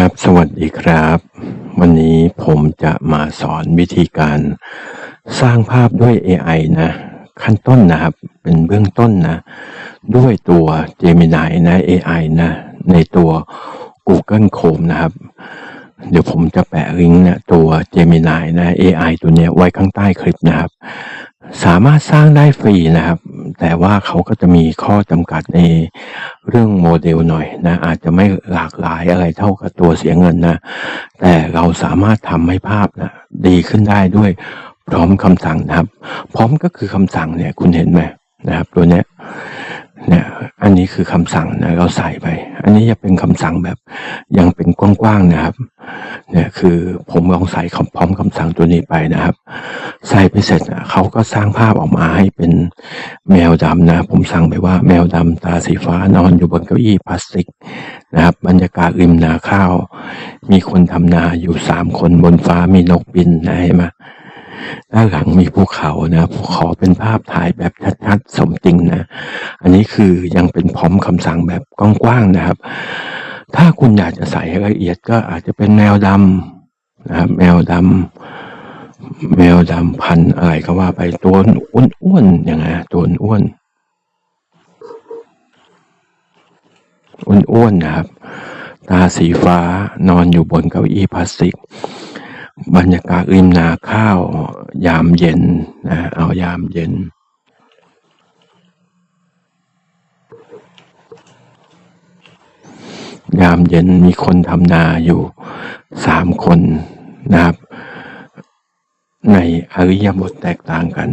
ครับ สวัสดีครับ วันนี้ผมจะมาสอนวิธีการสร้างภาพด้วย AI นะ ขั้นต้นนะครับ เป็นเบื้องต้นนะ ด้วยตัว Gemini นะ AI นะ ในตัว Google Chrome นะครับ เดี๋ยวผมจะแปะลิงก์นะตัว Gemini นะ AI ตัวเนี้ยไว้ข้างใต้คลิปนะครับ สามารถสร้างได้ฟรีนะครับ แต่ว่าเขาก็จะมีข้อจำกัดในเรื่องโมเดลหน่อยนะอาจจะไม่หลากหลายอะไรเท่ากับตัวเสียเงินนะ แต่เราสามารถทำให้ภาพนะดีขึ้นได้ด้วยพร้อมคำสั่งนะครับ พร้อมก็คือคำสั่งเนี่ยคุณเห็นไหมนะครับ ตัวเนี้ยเนี่ยอันนี้คือคำสั่งนะเราใส่ไป อันนี้จะเป็นคำสั่งแบบยังเป็นกว้างๆนะครับ เนี่ยคือผมลองใส่คำพร้อมคำสั่งตัวนี้ไปนะครับ ใส่ไปเสร็จนะเขาก็สร้างภาพออกมาให้เป็นแมวดำนะ ผมสั่งไปว่าแมวดำตาสีฟ้านอนอยู่บนเก้าอี้พลาสติกนะครับ บรรยากาศริมนาข้าว มีคนทำนาอยู่สามคนบนฟ้ามีนกบินนะเห็นไหมด้านหลังมีภูเขานะขาเป็นภาพถ่ายแบบชัดๆสมจริงนะ อันนี้คือยังเป็นพร้อมคำสั่งแบบกว้างๆนะครับ ถ้าคุณอยากจะใส่ให้ละเอียดก็อาจจะเป็นแมวดำนะครับแมวดำแมวดำพันอะไรก็ว่าไปตัวอ้วนๆอย่างไงตัวอ้วนอ้วนๆนะครับ ตาสีฟ้านอนอยู่บนเก้าอี้พลาสติก บรรยากาศริมนาข้าวยามเย็นนะเอายามเย็น ยามเย็นมีคนทำนาอยู่สามคนนะครับ ในอริยบทแตกต่างกัน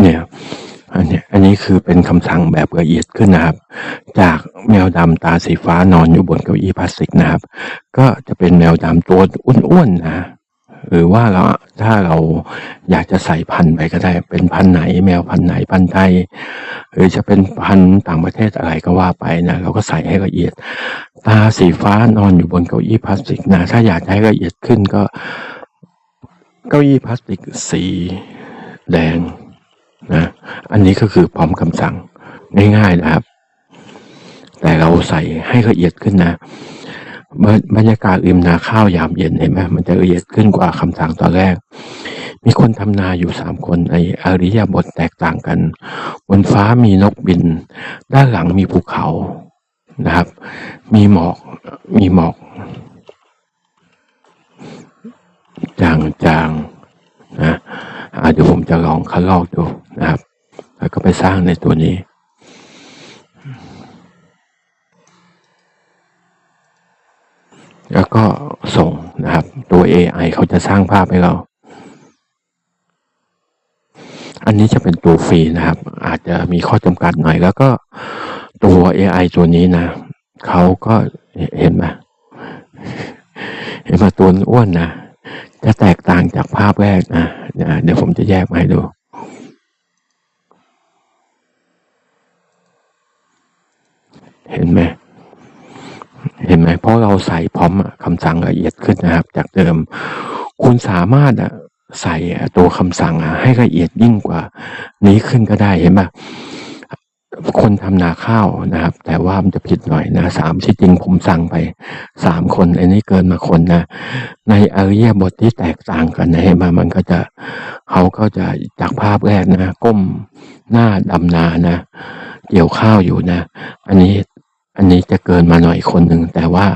เนี่ย นี้คือเป็นคำสั่งแบบละเอียดขึ้นนะครับ จากแมวดำตาสีฟ้านอนอยู่บนเก้าอี้พลาสติกนะครับ ก็จะเป็นแมวดำตัวอ้วนๆนะหรือว่าเราถ้าเราอยากจะใส่พันธุ์ไปก็ได้ เป็นพันธุ์ไหน แมวพันธุ์ไหนพันธุ์ไทย หรือจะเป็นพันธุ์ต่างประเทศอะไรก็ว่าไปนะเราก็ใส่ให้ละเอียด ตาสีฟ้านอนอยู่บนเก้าอี้พลาสติกนะถ้าอยากให้ละเอียดขึ้นก็ เก้าอี้พลาสติกสีแดง นะ อันนี้ก็คือพร้อมคำสั่งง่ายๆนะครับ แต่เราใส่ให้ละเอียดขึ้นนะ บรรยากาศริมนาข้าวยามเย็นเห็นไหมมันจะละเอียดขึ้นกว่าคำสั่งตอนแรก มีคนทำนาอยู่สามคนในอริยบทแตกต่างกัน บนฟ้ามีนกบิน ด้านหลังมีภูเขานะครับ มีหมอก มีหมอก จางๆนะ เดี๋ยวผมจะลองคัดลอกดูนะครับ แล้วก็ไปสร้างในตัวนี้แล้วก็ส่งนะครับ ตัว AI เขาจะสร้างภาพให้เรา อันนี้จะเป็นตัวฟรีนะครับ อาจจะมีข้อจำกัดหน่อย แล้วก็ตัว AI ตัวนี้นะเขาก็เห็นไหมเห็นมาตัวอ้วนนะ จะแตกต่างจากภาพแรกนะเดี๋ยวผมจะแยกมาให้ดูเห็นไหมเห็นไหมเพราะเราใส่พร้อมคำสั่งละเอียดขึ้นนะครับ จากเดิม คุณสามารถใส่ตัวคำสั่งให้ละเอียดยิ่งกว่า นี้ขึ้นก็ได้เห็นไหม คนทำนาข้าวนะครับ แต่ว่ามันจะผิดหน่อยนะสามที่จริงผมสั่งไปสามคน อันนี้เกินมาคนนะ ในอริยบทที่แตกต่างกันนะเห็นไหมมันก็จะเขาก็จะจากภาพแรกนะก้มหน้าดำนานะ เกี่ยวข้าวอยู่นะ อันนี้อันนี้จะเกินมาหน่อยคนหนึ่งแต่ว่า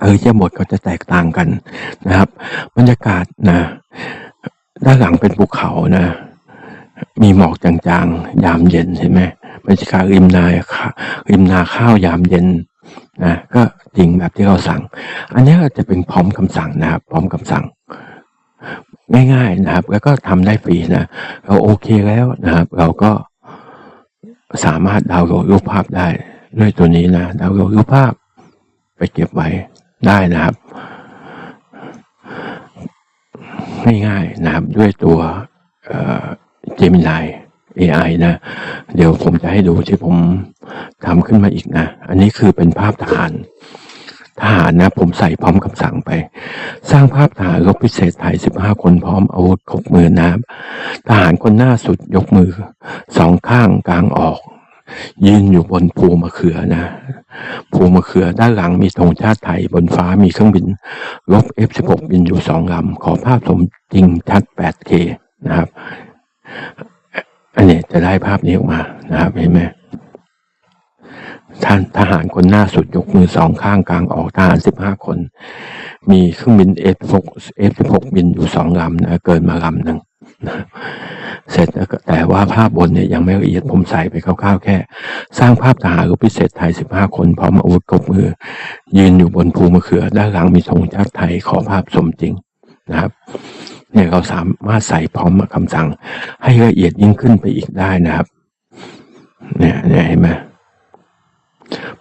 เออเยบทก็จะแตกต่างกันนะครับ บรรยากาศนะ ด้านหลังเป็นภูเขานะ มีหมอกจางๆ ยามเย็นใช่ไหม บรรยากาศริมนาริมนาข้าวยามเย็นนะก็จริงแบบที่เราสั่ง อันนี้จะเป็นพร้อมคำสั่งนะครับ พร้อมคำสั่ง ง่ายๆนะครับ แล้วก็ทำได้ฟรีนะเราโอเคแล้วนะครับ เราก็สามารถดาวน์โหลดรูปภาพได้ ด้วยตัวนี้นะดาวน์โหลดรูปภาพ ไปเก็บไว้ได้นะครับ ง่ายๆนะครับด้วยตัวเจมินาย AI นะ เดี๋ยวผมจะให้ดูที่ผมทำขึ้นมาอีกนะ อันนี้คือเป็นภาพทหารทหารนะผมใส่พร้อมคำสั่งไป สร้างภาพทหารรบพิเศษไทย 15 คนพร้อมอาวุธครบมือนับทหารคนหน้าสุดยกมือสองข้างกลางออก ยืนอยู่บนภูมะเขือนะ ภูมะเขือด้านหลังมีธงชาติไทยบนฟ้ามีเครื่องบินลบ F16 บินอยู่สองลำขอภาพสมจริงชัด 8K นะครับ อันนี้จะได้ภาพนี้ออกมานะครับเห็นไหมท่านทหารคนหน้าสุดยกมือสองข้างกลางออกทหารสิบห้าคน มีเครื่องบิน F16 F16 บินอยู่สองลำนะเกินมาลำหนึ่งนะเสร็จแล้วแต่ว่าภาพบนเนี่ยยังไม่ละเอียดผมใส่ไปคร่าวๆแค่ สร้างภาพทหารพิเศษไทย 15 คนพร้อมอาวุธครบมือ ยืนอยู่บนภูมะเขือ ด้านหลังมีธงชาติไทยขอภาพสมจริงนะครับ เนี่ยเราสามารถใส่พร้อมคำสั่ง ให้ละเอียดยิ่งขึ้นไปอีกได้นะครับ เนี่ยเนี่ยเห็นไหม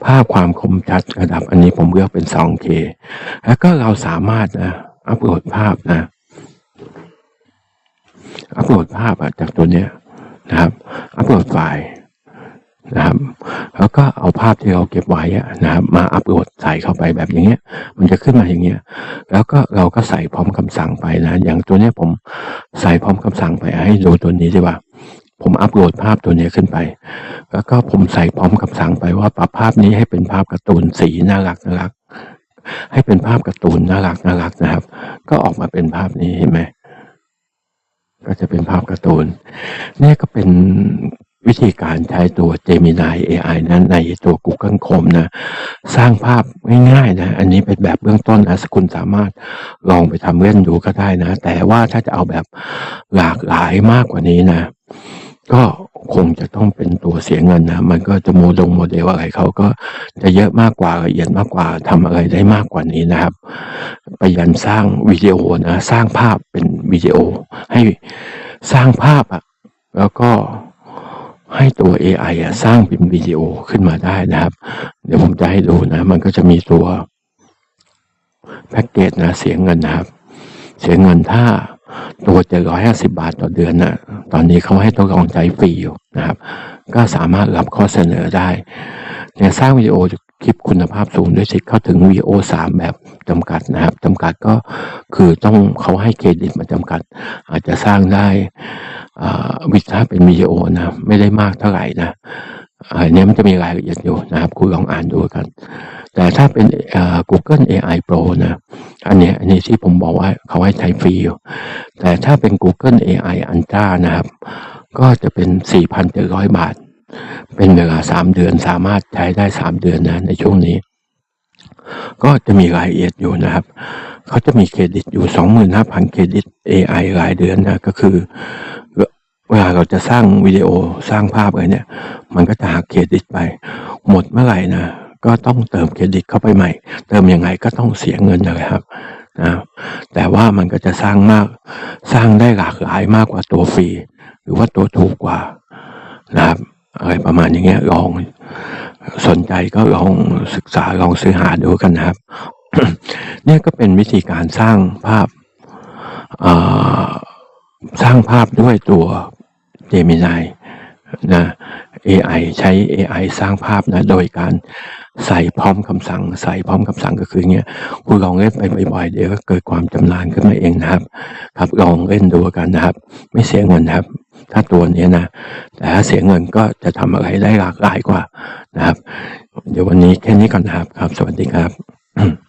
ภาพความคมชัดระดับอันนี้ผมเลือกเป็น 2K แล้วก็เราสามารถนะอัปโหลดภาพนะ อัปโหลดภาพจากตัวเนี้ยนะครับ อัปโหลดไฟล์ นะครับ แล้วก็เอาภาพที่เราเก็บไว้นะครับ มาอัปโหลดใส่เข้าไปแบบอย่างเงี้ย มันจะขึ้นมาอย่างเงี้ย แล้วก็เราก็ใส่พร้อมคำสั่งไปนะ อย่างตัวเนี้ยผมใส่พร้อมคำสั่งไปให้ดูตัวนี้ดีกว่า ผมอัปโหลดภาพตัวนี้ขึ้นไป แล้วก็ผมใส่พร้อมคำสั่งไปว่าปรับภาพนี้ให้เป็นภาพการ์ตูนสีน่ารักน่ารัก ให้เป็นภาพการ์ตูนน่ารักน่ารักนะครับ ก็ออกมาเป็นภาพนี้เห็นไหมก็จะเป็นภาพการ์ตูนเนี่ยก็เป็น วิธีการใช้ตัว Gemini AI นั้นในตัว Google Chrome นะ สร้างภาพง่ายๆนะ อันนี้เป็นแบบเบื้องต้นนะคุณสามารถลองไปทำเล่นดูก็ได้นะ แต่ว่าถ้าจะเอาแบบหลากหลายมากกว่านี้นะ ก็คงจะต้องเป็นตัวเสียเงินนะ มันก็จะโมดงโมเดลอะไรเขาก็จะเยอะมากกว่าละเอียดมากกว่าทำอะไรได้มากกว่านี้นะครับไปยันสร้างวิดีโอนะ สร้างภาพเป็นวิดีโอ ให้สร้างภาพอะแล้วก็ ให้ตัว AI อะสร้างเป็นวิดีโอขึ้นมาได้นะครับ เดี๋ยวผมจะให้ดูนะ มันก็จะมีตัวแพ็กเกจนะเสียเงินนะครับ เสียเงินถ้าตัวจะร้อยห้าสิบาทต่อเดือนนะตอนนี้เขาให้ทดลองใช้ฟรีอยู่นะครับ ก็สามารถรับข้อเสนอได้เนี่ยสร้างวิดีโอ คลิปคุณภาพสูงด้วยสิทธิ์เข้าถึงวีโอสามแบบจำกัดนะครับจำกัดก็คือต้องเขาให้เครดิตมาจำกัด อาจจะสร้างได้วิถ้าเป็นวิดีโอนะไม่ได้มากเท่าไหร่นะอันนี้มันจะมีรายละเอียดอยู่นะครับคุณลองอ่านดูกัน แต่ถ้าเป็น Google AI Pro นะอันนี้อันนี้ที่ผมบอกว่าเขาให้ใช้ฟรีอยู่ แต่ถ้าเป็น Google AI Ultra นะครับ ก็จะเป็น 4,700 บาท เป็นเวลา3เดือนสามารถใช้ได้3เดือนนะในช่วงนี้ ก็จะมีรายละเอียดอยู่นะครับ เขาจะมีเครดิตอยู่25,000เครดิต AI รายเดือนนะก็คือเวลาเราจะสร้างวิดีโอสร้างภาพอะไรเนี่ย มันก็จะหักเครดิตไป หมดเมื่อไหร่นะก็ต้องเติมเครดิตเข้าไปใหม่ เติมยังไงก็ต้องเสียเงินนะครับนะแต่ว่ามันก็จะสร้างมากสร้างได้หลากหลายมากกว่าตัวฟรี หรือว่าตัวถูกกว่านะครับ อะไรประมาณอย่างเงี้ยลองสนใจก็ลองศึกษาลองซื้อหาดูกันนะครับ เนี่ยก็เป็นวิธีการสร้างภาพสร้างภาพด้วยตัวเจมินาย นะ AI ใช้ AI สร้างภาพนะ โดยการใส่พร้อมคำสั่ง ใส่พร้อมคำสั่งก็คือเงี้ยคุณลองเล่นไปบ่อยๆ เดี๋ยวก็เกิดความจำนานขึ้นมาเองนะครับ ครับลองเล่นดูกันนะครับ ไม่เสียเงินนะครับ ถ้าตัวนี้นะ แต่ถ้าเสียเงินก็จะทำอะไรได้หลากหลายกว่านะครับ เดี๋ยววันนี้แค่นี้ก่อนนะครับครับ สวัสดีครับ